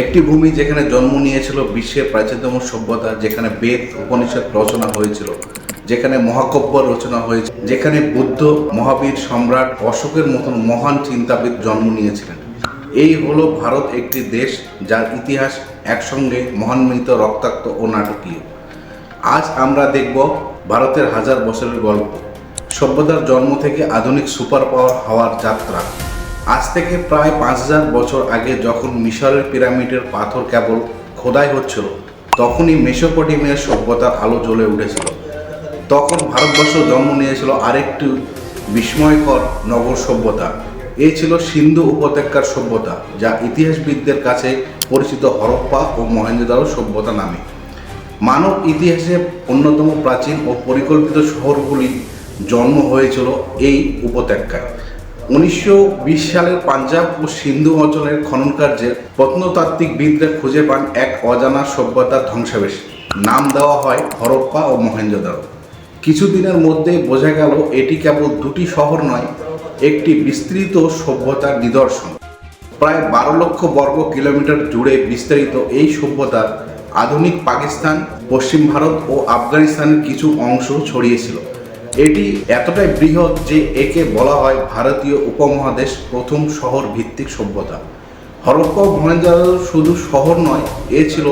একটি ভূমি যেখানে জন্ম নিয়েছিল বিশ্বের প্রাচীনতম সভ্যতা, যেখানে বেদ, উপনিষদ রচনা হয়েছিল, যেখানে মহাকাব্য রচনা হয়েছে, যেখানে বুদ্ধ, মহাবীর সম্রাট অশোকের মতন মহান চিন্তাবিদ জন্ম নিয়েছিলেন। এই হলো ভারত একটি দেশ যার ইতিহাস একসঙ্গে মহান্বিত রক্তাক্ত ও নাটকীয়। আজ আমরা দেখব ভারতের হাজার বছরের গল্প। সভ্যতার জন্ম থেকে আধুনিক সুপার পাওয়ার হওয়ার যাত্রা। আজ থেকে প্রায় পাঁচ হাজার বছর আগে যখন মিশরের পিরামিডের পাথর কেবল খোদাই হচ্ছিল, তখনই মেসোপটেমিয়ার সভ্যতার আলো জ্বলে উঠেছিল। তখন ভারতবর্ষ জন্ম নিয়েছিল আরেকটি বিস্ময়কর নগর সভ্যতা। এ ছিল সিন্ধু উপত্যকার সভ্যতা, যা ইতিহাসবিদদের কাছে পরিচিত হরপ্পা ও মহেঞ্জোদারো সভ্যতা নামে। মানব ইতিহাসে অন্যতম প্রাচীন ও পরিকল্পিত শহরগুলি জন্ম হয়েছিল এই উপত্যকায়। উনিশশো বিশ সালের পাঞ্জাব ও সিন্ধু অঞ্চলের খনন কার্যে প্রত্নতাত্ত্বিকবিদরা খুঁজে পান এক অজানা সভ্যতার ধ্বংসাবেশ নাম দেওয়া হয় হরপ্পা ও মহেঞ্জোদারো কিছুদিনের মধ্যেই বোঝা গেল, এটি কেবল দুটি শহর নয়, একটি বিস্তৃত সভ্যতার নিদর্শন। প্রায় বারো লক্ষ বর্গ কিলোমিটার জুড়ে বিস্তারিত এই সভ্যতা আধুনিক পাকিস্তান, পশ্চিম ভারত ও আফগানিস্তানের কিছু অংশ ছড়িয়েছিল। এটি এতটাই বৃহৎ যে একে বলা হয় ভারতীয় উপমহাদেশ প্রথম শহর ভিত্তিক সভ্যতা। হরপ্পা মহেঞ্জোদারো শুধু শহর নয়, এ ছিল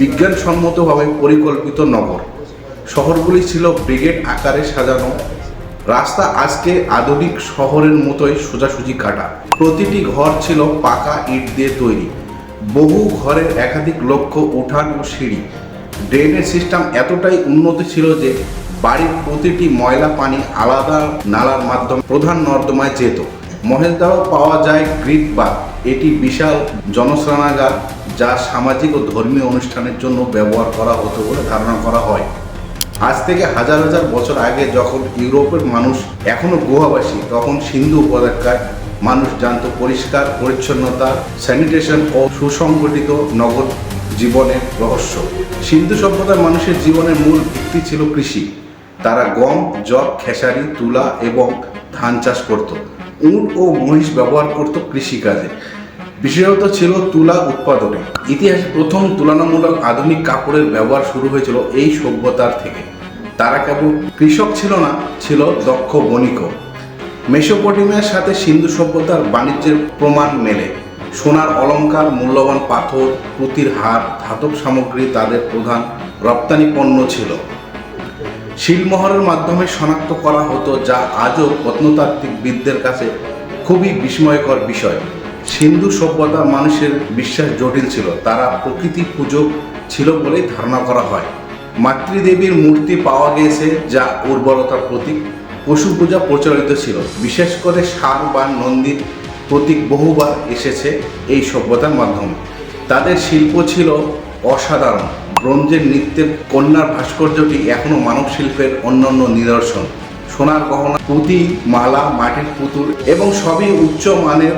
বিজ্ঞানসম্মতভাবে পরিকল্পিত নগর। শহরগুলি ছিল ব্রিগেড আকারে সাজানো। রাস্তা আজকে আধুনিক শহরের মতোই সোজাসুজি কাটা। প্রতিটি ঘর ছিল পাকা ইট দিয়ে তৈরি। বহু ঘরের একাধিক লক্ষ্য, উঠান ও সিঁড়ি। ড্রেনেজ সিস্টেম এতটাই উন্নত ছিল যে বাড়ির প্রতিটি ময়লা পানি আলাদা নালার মাধ্যমে প্রধান নর্দমায় যেত। মহেশদারও পাওয়া যায় গ্রিক বাগ এটি বিশাল জনস্নানাগার যা সামাজিক ও ধর্মীয় অনুষ্ঠানের জন্য ব্যবহার করা হতো বলে ধারণা করা হয়। আজ থেকে হাজার হাজার বছর আগে যখন ইউরোপের মানুষ এখনও গুহাবাসী, তখন সিন্ধু উপত্যকায় মানুষ জানতো পরিষ্কার, পরিচ্ছন্নতা, স্যানিটেশন ও সুসংগঠিত নগর জীবনের রহস্য। সিন্ধু সভ্যতার মানুষের জীবনের মূল ভিত্তি ছিল কৃষি। তারা গম জব খেসারি, তুলা এবং ধান চাষ করত। উট ও মহিষ ব্যবহার করত কৃষিকাজে। বিশেষত ছিল তুলা উৎপাদনে। ইতিহাসে প্রথম তুলনামূলক আধুনিক কাপড়ের ব্যবহার শুরু হয়েছিল এই সভ্যতার থেকে। তারা কেবল কৃষক ছিল না, ছিল দক্ষ বণিকও মেসোপটেমিয়ার সাথে সিন্ধু সভ্যতার বাণিজ্যের প্রমাণ মেলে। সোনার অলঙ্কার, মূল্যবান পাথর, পুঁতির হার, ধাতব সামগ্রী তাদের প্রধান রপ্তানি পণ্য ছিল। শিলমোহরের মাধ্যমে শনাক্ত করা হতো যা আজও প্রত্নতাত্ত্বিকবিদদের কাছে খুবই বিস্ময়কর বিষয়। সিন্ধু সভ্যতার মানুষের বিশ্বাস জটিল ছিল, তারা প্রকৃতি পুজো ছিল বলেই ধারণা করা হয়। মাতৃদেবীর মূর্তি পাওয়া গেছে যা উর্বরতার প্রতীক, পশু পূজা প্রচলিত ছিল। বিশেষ করে ষাঁড় বা নন্দীর প্রতীক বহুবার এসেছে এই সভ্যতার মাধ্যমে। তাদের শিল্প ছিল অসাধারণ। ব্রোঞ্জের নৃত্যের কন্যার ভাস্কর্যটি এখনও মানব শিল্পের অন্যান্য নিদর্শন। সোনার গহনা, পুঁতি, মালা, মাটির পুতুল এবং সবই উচ্চ মানের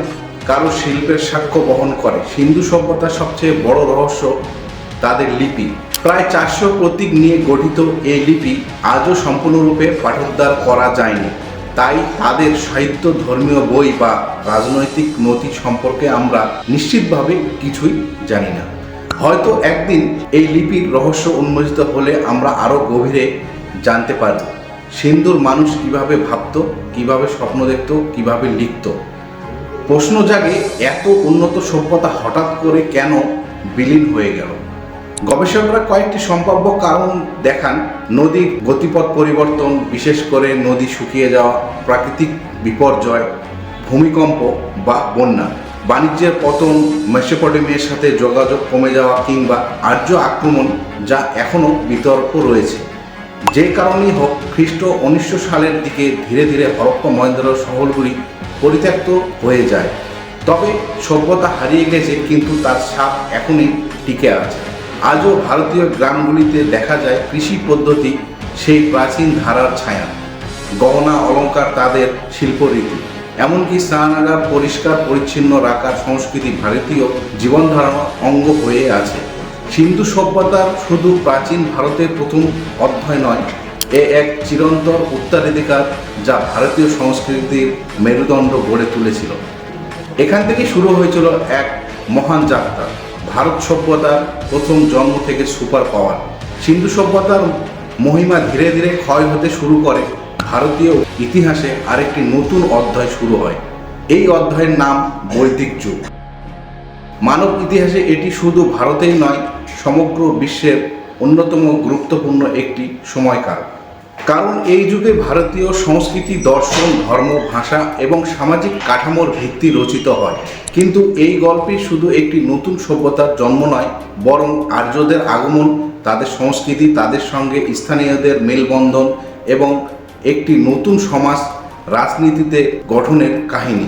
কারও শিল্পের সাক্ষ্য বহন করে। সিন্ধু সভ্যতার সবচেয়ে বড় রহস্য তাদের লিপি। প্রায় চারশো প্রতীক নিয়ে গঠিত এই লিপি আজও সম্পূর্ণরূপে পাঠোদ্ধার করা যায়নি। তাই তাদের সাহিত্য, ধর্মীয় বই বা রাজনৈতিক নথি সম্পর্কে আমরা নিশ্চিতভাবে কিছুই জানি না। হয়তো একদিন এই লিপির রহস্য উন্মোচিত হলে আমরা আরও গভীরে জানতে পারব। সিন্ধুর মানুষ কীভাবে ভাবত, কীভাবে স্বপ্ন দেখত, কীভাবে লিখত। প্রশ্ন জাগে, এত উন্নত সভ্যতা হঠাৎ করে কেন বিলীন হয়ে গেল? গবেষকরা কয়েকটি সম্ভাব্য কারণ দেখান। নদীর গতিপথ পরিবর্তন, বিশেষ করে নদী শুকিয়ে যাওয়া, প্রাকৃতিক বিপর্যয়, ভূমিকম্প বা বন্যা। বাণিজ্যের পতন, মেসোপটেমিয়ার সাথে যোগাযোগ কমে যাওয়া কিংবা আর্য আক্রমণ যা এখনও বিতর্ক রয়েছে। যে কারণেই হোক, খ্রিস্ট উনিশশো সালের দিকে ধীরে ধীরে হরপ্পা মহেন্দ্র শহরগুলি পরিত্যক্ত হয়ে যায়। তবে সভ্যতা হারিয়ে গেছে, কিন্তু তার ছাপ এখনই টিকে আছে। আজও ভারতীয় গ্রামগুলিতে দেখা যায় কৃষি পদ্ধতি সেই প্রাচীন ধারার ছায়া। গহনা, অলংকার, তাদের শিল্পরীতি। এমনকি স্নানাগার পরিষ্কার, পরিচ্ছন্ন রাখার সংস্কৃতি ভারতীয় জীবনধারণার অঙ্গ হয়ে আছে। সিন্ধু সভ্যতার শুধু প্রাচীন ভারতের প্রথম অধ্যায় নয়, এ এক চিরন্তর উত্তরাধিকার যা ভারতীয় সংস্কৃতির মেরুদণ্ড গড়ে তুলেছিল। এখান থেকে শুরু হয়েছিল এক মহান যাত্রা, ভারত সভ্যতার প্রথম জন্ম থেকে সুপার পাওয়ার। সিন্ধু সভ্যতার মহিমা ধীরে ধীরে ক্ষয় হতে শুরু করে। ভারতীয় ইতিহাসে আরেকটি নতুন অধ্যায় শুরু হয়। এই অধ্যায়ের নাম বৈদিক যুগ। মানব ইতিহাসে এটি শুধু ভারতেই নয়, সমগ্র বিশ্বের অন্যতম গুরুত্বপূর্ণ একটি সময়কাল। কারণ এই যুগে ভারতীয় সংস্কৃতি, দর্শন, ধর্ম, ভাষা এবং সামাজিক কাঠামোর ভিত্তি রচিত হয়। কিন্তু এই গল্পে শুধু একটি নতুন সভ্যতার জন্ম নয়, বরং আর্যদের আগমন, তাদের সংস্কৃতি, তাদের সঙ্গে স্থানীয়দের মেলবন্ধন এবং একটি নতুন সমাজ রাজনীতিতে গঠনের কাহিনী।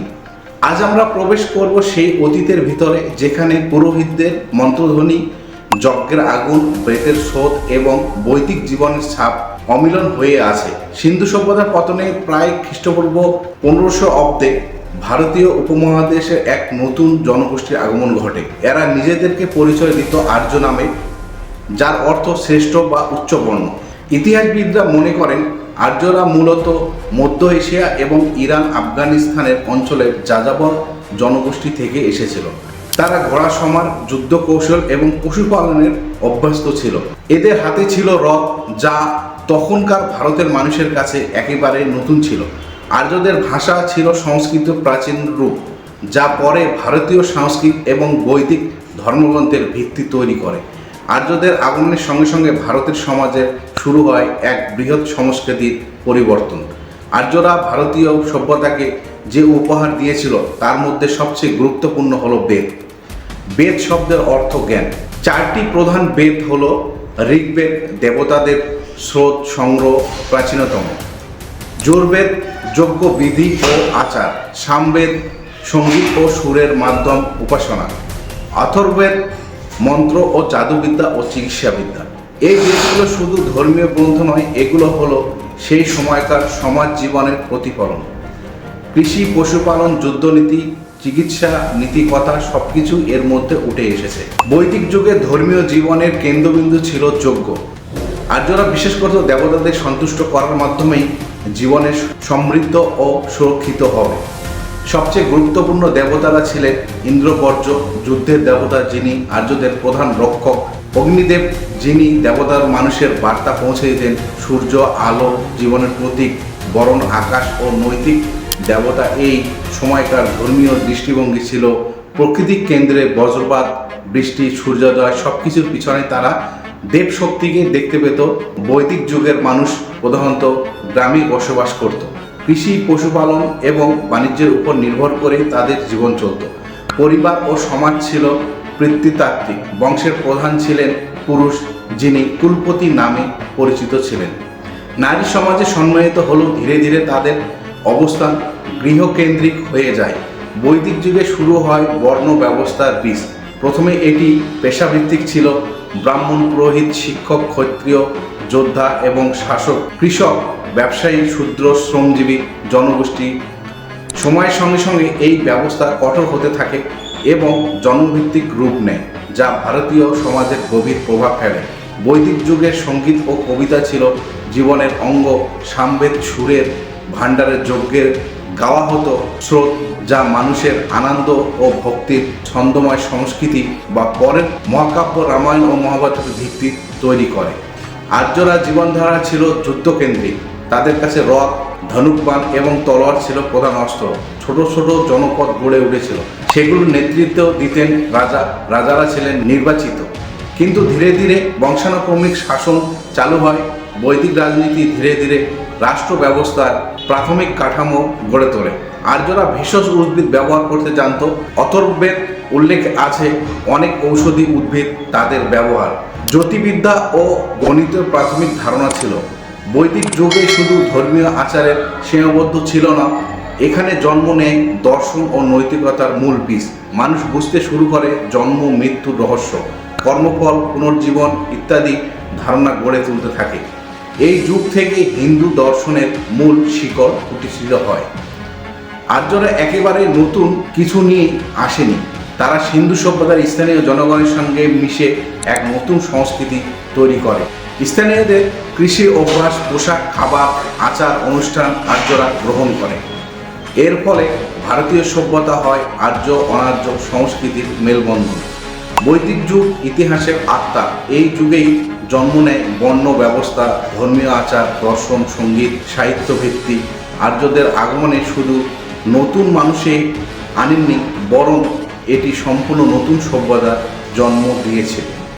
আজ আমরা প্রবেশ করব সেই অতীতের ভিতরে যেখানে পুরোহিতদের মন্ত্রধ্বনি, যজ্ঞের আগুন বেতের স্রোত এবং বৈদিক জীবনের ছাপ অমিলন হয়ে আছে। সিন্ধু সভ্যতার পতনে প্রায় খ্রিস্টপূর্ব পনেরোশো অব্দে ভারতীয় উপমহাদেশে এক নতুন জনগোষ্ঠীর আগমন ঘটে। এরা নিজেদেরকে পরিচয় দিত আর্য নামে, যার অর্থ শ্রেষ্ঠ বা উচ্চবর্ণ। ইতিহাসবিদরা মনে করেন, আর্যরা মূলত মধ্য এশিয়া এবং ইরান, আফগানিস্তানের অঞ্চলের যাযাবর জনগোষ্ঠী থেকে এসেছিল। তারা ঘোড়া সমার, যুদ্ধ কৌশল এবং পশুপালনের অভ্যস্ত ছিল। এদের হাতে ছিল রথ, যা তখনকার ভারতের মানুষের কাছে একেবারে নতুন ছিল। আর্যদের ভাষা ছিল সংস্কৃত প্রাচীন রূপ, যা পরে ভারতীয় সংস্কৃত এবং বৈদিক ধর্মগ্রন্থের ভিত্তি তৈরি করে। আর্যদের আগমনের সঙ্গে সঙ্গে ভারতের সমাজে শুরু হয় এক বৃহৎ সংস্কৃতির পরিবর্তন। আর্যরা ভারতীয় সভ্যতাকে যে উপহার দিয়েছিল, তার মধ্যে সবচেয়ে গুরুত্বপূর্ণ হলো বেদ। বেদ শব্দের অর্থ জ্ঞান। চারটি প্রধান বেদ হল ঋগ্বেদ, দেবতাদের স্রোত, সংগ্রহ, প্রাচীনতম। যুর্বেদ যোগ্য বিধি ও আচার। সামবেদ, সংগীত ও সুরের মাধ্যম উপাসনা। অথর্বেদ মন্ত্র ও জাদুবিদ্যা ও চিকিৎসাবিদ্যা। এই বেদগুলো শুধু ধর্মীয় গ্রন্থ নয়, এগুলো হলো সেই সময়কার সমাজ জীবনের প্রতিফলন। কৃষি, পশুপালন, যুদ্ধনীতি, চিকিৎসা, নীতিকথা সবকিছু এর মধ্যে উঠে এসেছে। বৈদিক যুগে ধর্মীয় জীবনের কেন্দ্রবিন্দু ছিল যজ্ঞ। আর্যরা বিশেষ করত দেবতাদের সন্তুষ্ট করার মাধ্যমেই জীবনে সমৃদ্ধ ও সুরক্ষিত হবে। সবচেয়ে গুরুত্বপূর্ণ দেবতারা ছিলেন ইন্দ্রবর্য যুদ্ধের দেবতা যিনি, আর্যদের প্রধান রক্ষক। অগ্নিদেব যিনি দেবতার মানুষের বার্তা পৌঁছে দিতেন, সূর্য, আলো, জীবনের প্রতীক, বরণ, আকাশ ও নৈতিক দেবতা এই সময়কার ধর্মীয় দৃষ্টিভঙ্গি ছিল। প্রকৃতিক কেন্দ্রে বজ্রপাত, বৃষ্টি, সূর্যোদয় সব কিছুর পিছনে তারা দেব শক্তিকে দেখতে পেত। বৈদিক যুগের মানুষ প্রধানত গ্রামে বসবাস করত। কৃষি, পশুপালন এবং বাণিজ্যের উপর নির্ভর করে তাদের জীবন চলত। পরিবার ও সমাজ ছিল পিতৃতাত্ত্বিক। বংশের প্রধান ছিলেন পুরুষ, যিনি কুলপতি নামে পরিচিত ছিলেন। নারী সমাজে সম্মানিত হলেও ধীরে ধীরে তাদের অবস্থান গৃহকেন্দ্রিক হয়ে যায়। বৈদিক যুগে শুরু হয় বর্ণ ব্যবস্থার বীজ। প্রথমে এটি পেশাভিত্তিক ছিল। ব্রাহ্মণ, পুরোহিত, শিক্ষক, ক্ষত্রিয়, যোদ্ধা এবং শাসক, কৃষক ব্যবসায়ী শূদ্র শ্রমজীবী, জনগোষ্ঠী। সময়ের সঙ্গে সঙ্গে এই ব্যবস্থা কঠোর হতে থাকে এবং জনভিত্তিক রূপ নেয়, যা ভারতীয় সমাজের গভীর প্রভাব ফেলে। বৈদিক যুগের সংগীত ও কবিতা ছিল জীবনের অঙ্গ। সামবেদ সুরের ভাণ্ডারের যজ্ঞের গাওয়া হতো স্রোত, যা মানুষের আনন্দ ও ভক্তির ছন্দময় সংস্কৃতি বা পরের মহাকাব্য রামায়ণ ও মহাভারতের ভিত্তি তৈরি করে। আর্যরা জীবনধারা ছিল যুদ্ধকেন্দ্রিক। তাদের কাছে রথ ধনুকবান এবং তলোয়ার ছিল প্রধান অস্ত্র। ছোট ছোট জনপদ গড়ে উঠেছিল। সেগুলোর নেতৃত্ব দিতেন রাজা, রাজারা ছিলেন নির্বাচিত। কিন্তু ধীরে ধীরে বংশানুক্রমিক শাসন চালু হয়। বৈদিক রাজনীতি ধীরে ধীরে রাষ্ট্র ব্যবস্থার প্রাথমিক কাঠামো গড়ে তোলে। আর্যরা ভেষজ উদ্ভিদ ব্যবহার করতে জানত। অথর্বেদ উল্লেখ আছে, অনেক ঔষধি উদ্ভিদ তাদের ব্যবহার। জ্যোতিবিদ্যা ও গণিতের প্রাথমিক ধারণা ছিল। বৈদিক যুগে শুধু ধর্মীয় আচারের সীমাবদ্ধ ছিল না, এখানে জন্ম নেয় দর্শন ও নৈতিকতার মূল বীজ মানুষ বুঝতে শুরু করে জন্ম মৃত্যুর রহস্য, কর্মফল, পুনর্জীবন ইত্যাদি ধারণা গড়ে তুলতে থাকে। এই যুগ থেকে হিন্দু দর্শনের মূল শিকড় প্রতিষ্ঠিত হয়। আর্যরা একেবারে নতুন কিছু নিয়ে আসেনি। তারা সিন্ধু সভ্যতার স্থানীয় জনগণের সঙ্গে মিশে এক নতুন সংস্কৃতি তৈরি করে। স্থানীয়দের কৃষি অভ্যাস, পোশাক, খাবার, আচার, অনুষ্ঠান আর্যরা গ্রহণ করে। এর ফলে ভারতীয় সভ্যতা হয় আর্য, অনার্য সংস্কৃতির মেলবন্ধন। বৈদিক যুগ ইতিহাসের আত্মা, এই যুগেই জন্ম নেয় বর্ণ ব্যবস্থা, ধর্মীয় আচার, দর্শন, সংগীত সাহিত্য ভিত্তি আর্যদের আগমনে শুধু নতুন মানুষে আনেননি, বরং এটি সম্পূর্ণ নতুন সভ্যতার জন্ম দিয়েছে।